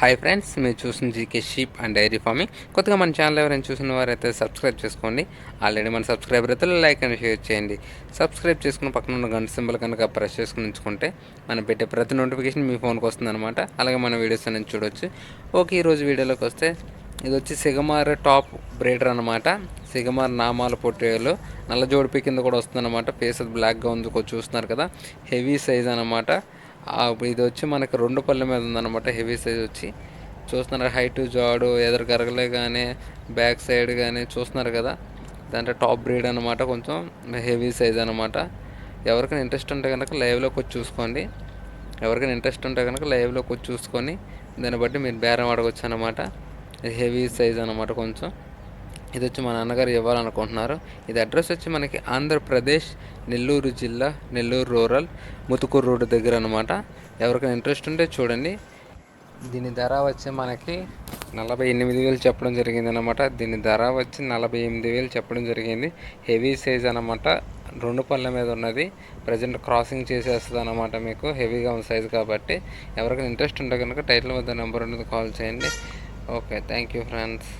Hi friends మీరు చూసిన GK sheep and dairy farming కొత్తగా మన ఛానల్ ఎవరైనా చూసిన వారైతే సబ్స్క్రైబ్ చేసుకోండి. ఆల్రెడీ మన సబ్స్క్రైబర్ అయితే లైక్ అండ్ షేర్ చేయండి. సబ్స్క్రైబ్ చేసుకుని పక్కన ఉన్న గంట సింబల్ కనుక ప్రెస్ చేసుకుని ఉంచుకుంటే మనం పెట్టే ప్రతి నోటిఫికేషన్ మీ ఫోన్కి వస్తుందన్నమాట. అలాగే మన వీడియోస్ అనేది చూడొచ్చు. ఓకే ఈరోజు వీడియోలోకి వస్తే ఇది వచ్చి సిగమార్ టాప్ బ్రేడర్ అనమాట సిగమార్ నామాల పొట్టేలు. నల్ల జోడిపి కింద కూడా వస్తుందన్నమాట. ఫేస్ అది బ్లాక్గా ఉంది కొంచెం చూస్తున్నారు కదా. హెవీ సైజ్ అనమాట ఇది వచ్చి మనకి రెండు పళ్ళ మీద ఉందన్నమాట హెవీ సైజ్ వచ్చి. చూస్తున్నారు హైట్ జాడు ఎదురు గరగలే కానీ బ్యాక్ సైడ్ కానీ చూస్తున్నారు కదా. దాంట్లో టాప్ బ్రీడ్ అనమాట కొంచెం హెవీ సైజ్ అనమాట ఎవరికైనా ఇంట్రెస్ట్ ఉంటే కనుక లైవ్లోకి వచ్చి చూసుకోండి. ఎవరికైనా ఇంట్రెస్ట్ ఉంటే కనుక లైవ్లోకి వచ్చి చూసుకొని దాన్ని బట్టి మీరు బేరం ఆడవచ్చు అనమాట హెవీ సైజ్ అనమాట కొంచెం. ఇది వచ్చి మా నాన్నగారు ఇవ్వాలనుకుంటున్నారు. ఇది అడ్రస్ వచ్చి మనకి ఆంధ్రప్రదేశ్ నెల్లూరు జిల్లా నెల్లూరు రూరల్ ముతుకూరు రోడ్డు దగ్గర అనమాట ఎవరికైనా ఇంట్రెస్ట్ ఉంటే చూడండి. దీని ధర వచ్చి మనకి నలభై ఎనిమిది వేలు చెప్పడం జరిగింది అనమాట దీని ధర వచ్చి నలభై ఎనిమిది వేలు చెప్పడం జరిగింది. హెవీ సైజ్ అనమాట రెండు పళ్ళ మీద ఉన్నది. ప్రజెంట్ క్రాసింగ్ చేసేస్తుంది అనమాట మీకు. హెవీగా ఉన్న సైజ్ కాబట్టి. ఎవరికైనా ఇంట్రెస్ట్ ఉంటే కనుక టైటిల్ వద్ద నెంబర్ ఉన్నది కాల్ చేయండి. Okay thank you friends.